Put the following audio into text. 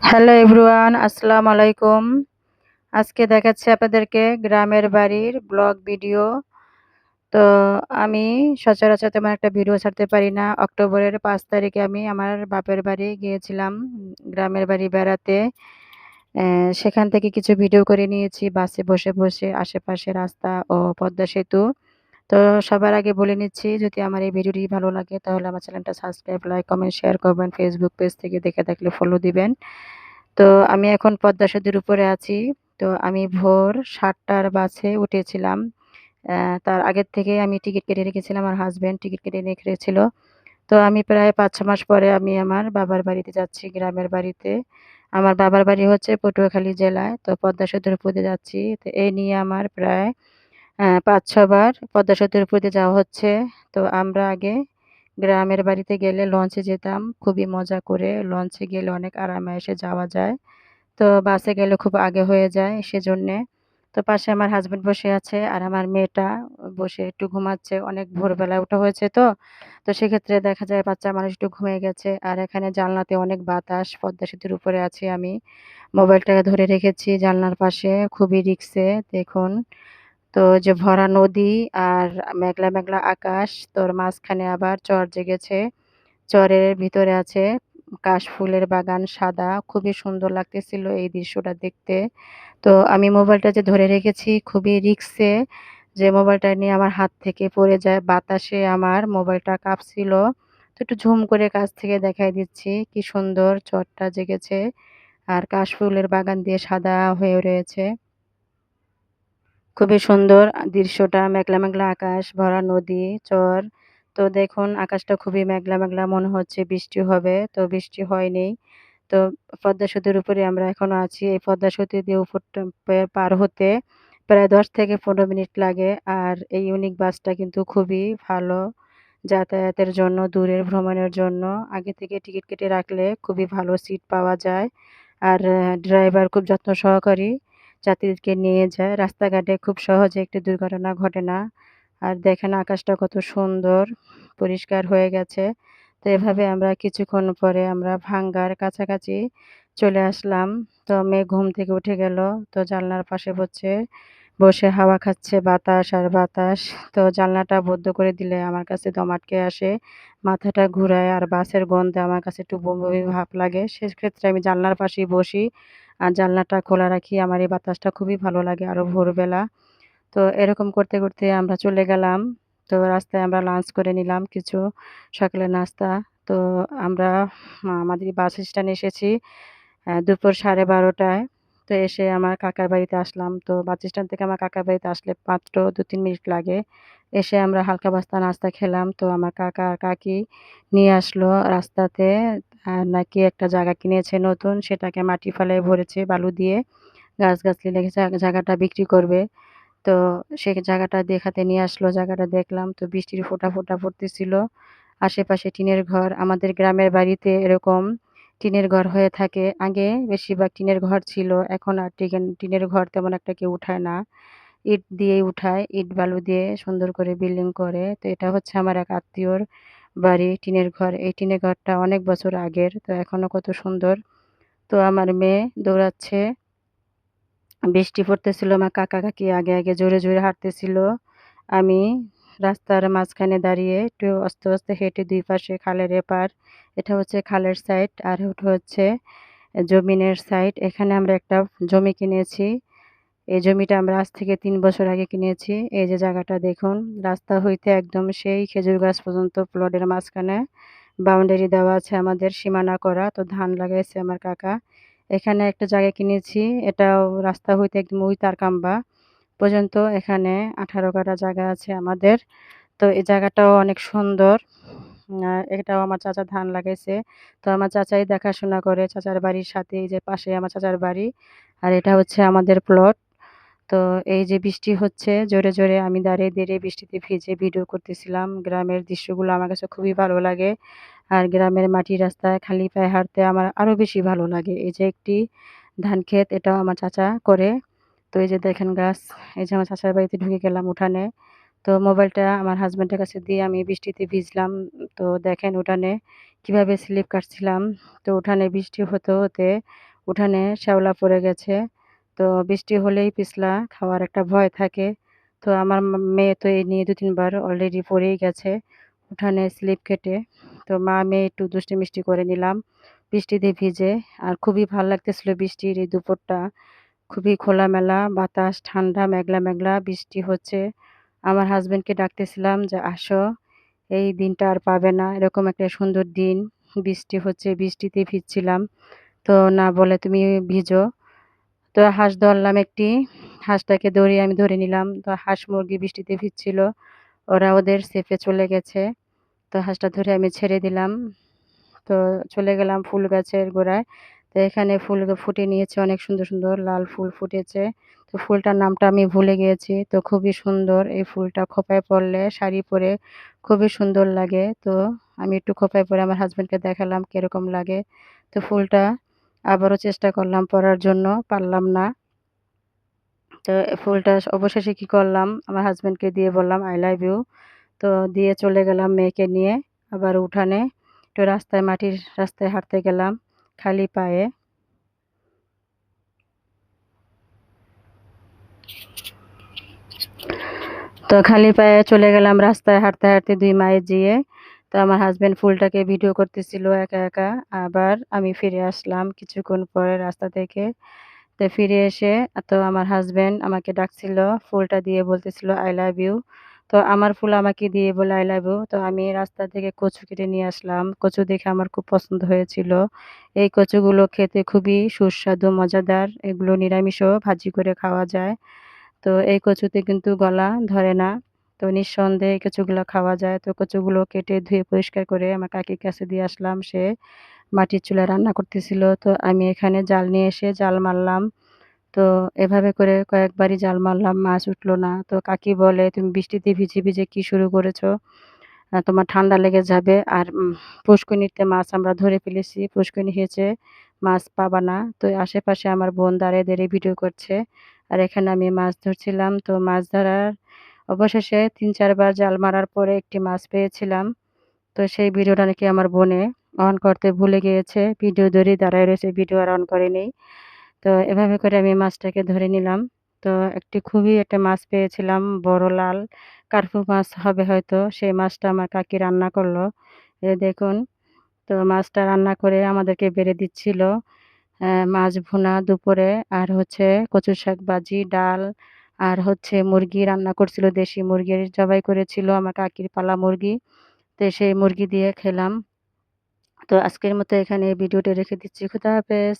Hello everyone আসসালামু আলাইকুম আজকে দেখাচ্ছি আপনাদেরকে গ্রামের বাড়ির ব্লগ ভিডিও তো আমি সচরাচর তেমন একটা ভিডিও ছাড়তে পারি না। অক্টোবরের পাঁচ তারিখে আমি আমার বাপের বাড়ি গিয়েছিলাম, গ্রামের বাড়ি বেড়াতে। সেখান থেকে কিছু ভিডিও করে নিয়েছি। বাসে বসে বসে আশেপাশে রাস্তা ও পদ্মা সেতু। তো সবার আগে বলে নিচ্ছি, যদি আমার এই ভিডিওটি ভালো লাগে, তাহলে আমার চ্যানেলটা সাবস্ক্রাইব, লাইক, কমেন্ট, শেয়ার করবেন। ফেসবুক পেজ থেকে দেখে থাকলে ফলো দিবেন। তো আমি এখন পদ্মা সেতুর উপরে আছি। তো আমি ভোর সাতটার বাসে উঠেছিলাম। তার আগের থেকে আমি টিকিট কেটে রেখেছিলাম, আমার হাজব্যান্ড টিকিট কেটে রেখেছিল তো আমি প্রায় পাঁচ ছ মাস পরে আমি আমার বাবার বাড়িতে যাচ্ছি, গ্রামের বাড়িতে। আমার বাবার বাড়ি হচ্ছে পটুয়াখালী জেলায়। তো পদ্মা সেতুর উপর যাচ্ছি। তো এই নিয়ে আমার প্রায় পাঁচ ছবার পদ্মা সেতুর উপর দিয়ে যাওয়া হচ্ছে। তো আমরা আগে গ্রামের বাড়িতে গেলে লঞ্চে যেতাম। খুবই মজা করে লঞ্চে গেলে অনেক আরামে এসে যাওয়া যায়। তো বাসে গেলে খুব আগে হয়ে যায় সেজন্যে। তো পাশে আমার হাজব্যান্ড বসে আছে আর আমার মেয়েটা বসে একটু ঘুমাচ্ছে। অনেক ভোরবেলায় ওঠা হয়েছে তো। তো সেক্ষেত্রে দেখা যায় বাচ্চা মানুষ একটু ঘুমিয়ে গেছে। আর এখানে জানলাতে অনেক বাতাস। পদ্মা সেতুর উপরে আছি আমি। মোবাইলটাকে ধরে রেখেছি জানলার পাশে। খুবই রিক্সে দেখুন। তো যে ভরা নদী আর মেঘলা মেঘলা আকাশ, তোর মাঝখানে আবার চর জেগেছে। চরের ভিতরে আছে কাশফুলের বাগান সাদা, খুবই সুন্দর লাগতেছিল এই দৃশ্যটা দেখতে। তো আমি মোবাইলটা যে ধরে রেখেছি খুবই রিক্সে, যে মোবাইলটা নিয়ে আমার হাত থেকে পড়ে যায়, বাতাসে আমার মোবাইলটা কাঁপছিল। তো একটু ঝুম করে কাছ থেকে দেখাই দিচ্ছি, কি সুন্দর চরটা জেগেছে আর কাশফুলের বাগান দিয়ে সাদা হয়ে রয়েছে। খুবই সুন্দর দৃশ্যটা, মেঘলা মেঘলা আকাশ, ভরা নদী, চর। তো দেখুন, আকাশটা খুবই মেঘলা মেঘলা, মনে হচ্ছে বৃষ্টি হবে। তো বৃষ্টি হয়নি। তো পদ্মা সেতুর উপরে আমরা এখনও আছি। এই পদ্মা সেতু দিয়ে উপরটা পার হতে প্রায় দশ থেকে পনেরো মিনিট লাগে। আর এই ইউনিক বাসটা কিন্তু খুবই ভালো যাতায়াতের জন্য, দূরের ভ্রমণের জন্য। আগে থেকে টিকিট কেটে রাখলে খুবই ভালো সিট পাওয়া যায়। আর ড্রাইভার খুব যত্ন সহকারী। যাত্রীদেরকে নিয়ে যায়। রাস্তাঘাটে খুব সহজে একটি দুর্ঘটনা ঘটে না আর দেখেন আকাশটা কত সুন্দর, পরিষ্কার হয়ে গেছে। তো এভাবে আমরা কিছুক্ষণ পরে আমরা ভাঙ্গার কাছাকাছি চলে আসলাম। তো মেয়ে ঘুম থেকে উঠে গেল। তো জানলার পাশে বসছে বসে হাওয়া খাচ্ছে বাতাস আর বাতাস। তো জানলাটা বদ্ধ করে দিলে আমার কাছে দম আটকে আসে। মাথাটা ঘুরায় আর বাসের গন্ধে আমার কাছে একটু বমি ভাব লাগে। সেক্ষেত্রে আমি জানলার পাশেই বসি। আর জানলাটা খোলা রাখি, আমার এই বাতাসটা খুবই ভালো লাগে আরও ভোরবেলা। তো এরকম করতে করতে আমরা চলে গেলাম। তো রাস্তায় আমরা লাঞ্চ করে নিলাম কিছু সকালের নাস্তা। তো আমরা আমাদের বাস স্ট্যান্ডে এসেছি দুপুর সাড়ে বারোটায়। তো এসে আমার কাকার বাড়িতে আসলাম। তো বাস স্ট্যান্ড থেকে আমার কাকার বাড়িতে আসলে মাত্র দু তিন মিনিট লাগে। এসে আমরা হালকা বাস্তা নাস্তা খেলাম। তো আমার কাকা আর কাকি নিয়ে আসলো রাস্তাতে। নাকি একটা জায়গা কিনেছে নতুন, সেটাকে মাটি ফেলায় ভরেছে বালু দিয়ে, গাছগাছলি লেগেছে জায়গাটা বিক্রি করবে। তো সে জায়গাটা দেখাতে নিয়ে আসলো, জায়গাটা দেখলাম, তো বৃষ্টির ফোঁটা ফোঁটা পড়তেছিল। আশেপাশে টিনের ঘর, আমাদের গ্রামের বাড়িতে এরকম টিনের ঘর হয়ে থাকে। আগে বেশিরভাগ টিনের ঘর ছিল, এখন আর টিনের ঘর তেমন একটা কেউ উঠায় না। ইট দিয়েই উঠায়, ইট বালু দিয়ে সুন্দর করে বিল্ডিং করে। তো এটা হচ্ছে আমার এক আত্মীয়র বাড়ি, টিনের ঘর। এই টিনের ঘরটা অনেক বছর আগের, তো এখনও কত সুন্দর। তো আমার মেয়ে দৌড়াচ্ছে। বৃষ্টি পড়তেছিল, আমার কাকা কাকি আগে আগে জোরে জোরে হাঁটতেছিল। আমি রাস্তার মাঝখানে দাঁড়িয়ে একটু আস্তে আস্তে হেঁটে দুই পাশে খালের এপার, এটা হচ্ছে খালের সাইড আর ওটা হচ্ছে জমিনের সাইড এখানে আমরা একটা জমি কিনেছি। এই জমিটা আমরা আজ থেকে তিন বছর আগে কিনেছি। এই যে জায়গাটা দেখুন, রাস্তা হইতে একদম সেই খেজুর গাছ পর্যন্ত প্লটের মাঝখানে বাউন্ডারি দেওয়া আছে আমাদের সীমানা করা। তো ধান লাগাইছে আমার কাকা। এখানে একটা জায়গা কিনেছি, এটাও রাস্তা হইতে একদম ওই তারকাম্বা পর্যন্ত এখানে আঠারো কাটা জায়গা আছে আমাদের। তো এই জায়গাটাও অনেক সুন্দর। এটাও আমার চাচা ধান লাগাইছে। তো আমার চাচাই দেখাশোনা করে, চাচার বাড়ির সাথে এই যে পাশে আমার চাচার বাড়ি। আর এটা হচ্ছে আমাদের প্লট তো এই যে বৃষ্টি হচ্ছে, জোরে জোরে আমি দাঁড়িয়ে দাঁড়িয়ে বৃষ্টিতে ভিজে ভিডিও করতেছিলাম। গ্রামের দৃশ্যগুলো আমার কাছে খুবই ভালো লাগে। আর গ্রামের মাটির রাস্তায় খালি পায়ে হাঁটতে আমার আরও বেশি ভালো লাগে। এই যে একটি ধান ক্ষেত, এটাও আমার চাচা করে। তো এই যে দেখেন গাছ, এই যে আমার চাচার বাড়িতে ঢুকে গেলাম উঠানে। তো মোবাইলটা আমার হাজব্যান্ডের কাছে দিয়ে আমি বৃষ্টিতে ভিজলাম। তো দেখেন উঠানে কীভাবে স্লিপ কাটছিলাম। তো উঠানে বৃষ্টি হতে হতে উঠানে শ্যাওলা পড়ে গেছে। তো বৃষ্টি হলেই পিছলা খাওয়ার একটা ভয় থাকে। তো আমার মেয়ে তো এই নিয়ে দু তিনবার অলরেডি পড়েই গেছে উঠানে স্লিপ কেটে। তো মা মেয়ে একটু দুষ্টি মিষ্টি করে নিলাম বৃষ্টিতে ভিজে। আর খুবই ভালো লাগতেছিল বৃষ্টির এই দুপুরটা। খুবই খোলামেলা বাতাস ঠান্ডা মেঘলা, মেঘলা বৃষ্টি হচ্ছে। আমার হাজব্যান্ডকে ডাকতেছিলাম যে, "আসো, এই দিনটা আর পাবে না। এরকম একটা সুন্দর দিন। বৃষ্টি হচ্ছে, বৃষ্টিতে ভিজছিলাম। তো না বলে তুমি ভিজো।" তো হাঁস ধরলাম একটি। হাঁসটাকে ধরে আমি ধরে নিলাম। তো হাঁস মুরগি বৃষ্টিতে ভিজছিল। ওরা ওদের সেফে চলে গেছে। তো হাঁসটা ধরে আমি ছেড়ে দিলাম। তো চলে গেলাম ফুল গাছের গোড়ায়। তো এখানে ফুল ফুটে নিয়েছে অনেক সুন্দর, সুন্দর লাল ফুল ফুটেছে। তো ফুলটার নামটা আমি ভুলে গিয়েছি। তো খুবই সুন্দর এই ফুলটা খোপায় পড়লে শাড়ি পরে খুবই সুন্দর লাগে। তো আমি একটু খোপায় পরে আমার হাজব্যান্ডকে দেখালাম কীরকম লাগে। তো ফুলটা আবারও চেষ্টা করলাম পরার জন্য, পারলাম না। তো ফুলটা অবশেষে কি করলাম, আমার হাজব্যান্ডকে দিয়ে বললাম, "আই লাভ ইউ।" তো দিয়ে চলে গেলাম মেয়েকে নিয়ে আবার উঠানে একটু রাস্তায় মাটির রাস্তায় হাঁটতে গেলাম খালি পায়ে। তো খালি পায়ে চলে গেলাম রাস্তায় হাঁটতে, হাঁটতে দুই মাইল যেয়ে। তো আমার হাসব্যান্ড ফুলটাকে ভিডিও করতেছিল একা, একা। আবার আমি ফিরে আসলাম কিছুক্ষণ পরে রাস্তা থেকে। তো ফিরে এসে তো আমার হাসব্যান্ড আমাকে ডাকছিল, ফুলটা দিয়ে বলতেছিল, "আই লাভ ইউ।" তো আমার ফুল আমাকে দিয়ে বলে, "আই লাভ ইউ।" তো আমি রাস্তা থেকে কচু কেটে নিয়ে আসলাম। কচু দেখে আমার খুব পছন্দ হয়েছিল। এই কচুগুলো খেতে খুবই সুস্বাদু, মজাদার। এগুলো নিরামিষও ভাজি করে খাওয়া যায়। তো এই কচুতে কিন্তু গলা ধরে না। তো নিঃসন্দেহে কচুগুলো খাওয়া যায়। তো কচুগুলো কেটে ধুয়ে পরিষ্কার করে আমার কাকির কাছে দিয়ে আসলাম। সে মাটির চুলায় রান্না করতেছিল। তো আমি এখানে জাল নিয়ে এসে জাল মারলাম। তো এভাবে করে কয়েকবারই জাল মারলাম, মাছ উঠল না। তো কাকি বলে, "তুমি বৃষ্টিতে ভিজে, ভিজে কি শুরু করেছ? তোমার ঠান্ডা লেগে যাবে। আর পুষ্কুনিতে মাছ আমরা ধরে ফেলেছি। পুষ্কুনি হয়েছে, মাছ পাবা না।" তো আশেপাশে আমার বোন দাঁড়িয়ে, দাঁড়িয়ে ভিডিও করছে। আর এখানে আমি মাছ ধরছিলাম। তো মাছ ধরার অবশেষে তিন চারবার জাল মারার পরে একটি মাছ পেয়েছিলাম। তো সেই ভিডিওটা নাকি আমার বোনে অন করতে ভুলে গিয়েছে। ভিডিও ধরে দাঁড়ায় রয়েছে, ভিডিও আর অন করেনি। তো এভাবে করে আমি মাছটাকে ধরে নিলাম। তো একটি খুবই একটা মাছ পেয়েছিলাম বড় লাল কার্পু মাছ হবে হয়তো। সেই মাছটা আমার কাকি রান্না করল। এ দেখুন। তো মাছটা রান্না করে আমাদেরকে বেড়ে দিচ্ছিল। মাছ ভুনা দুপুরে আর হচ্ছে কচু শাক ভাজি, ডাল আর হচ্ছে মুরগি রান্না করছিল, দেশি মুরগির জবাই করেছিল, আমার কাকির পালা মুরগি। তো সেই মুরগি দিয়ে খেলাম। তো আজকের মতো এখানে ভিডিওটা রেখে দিচ্ছি। খুদা হাফেজ।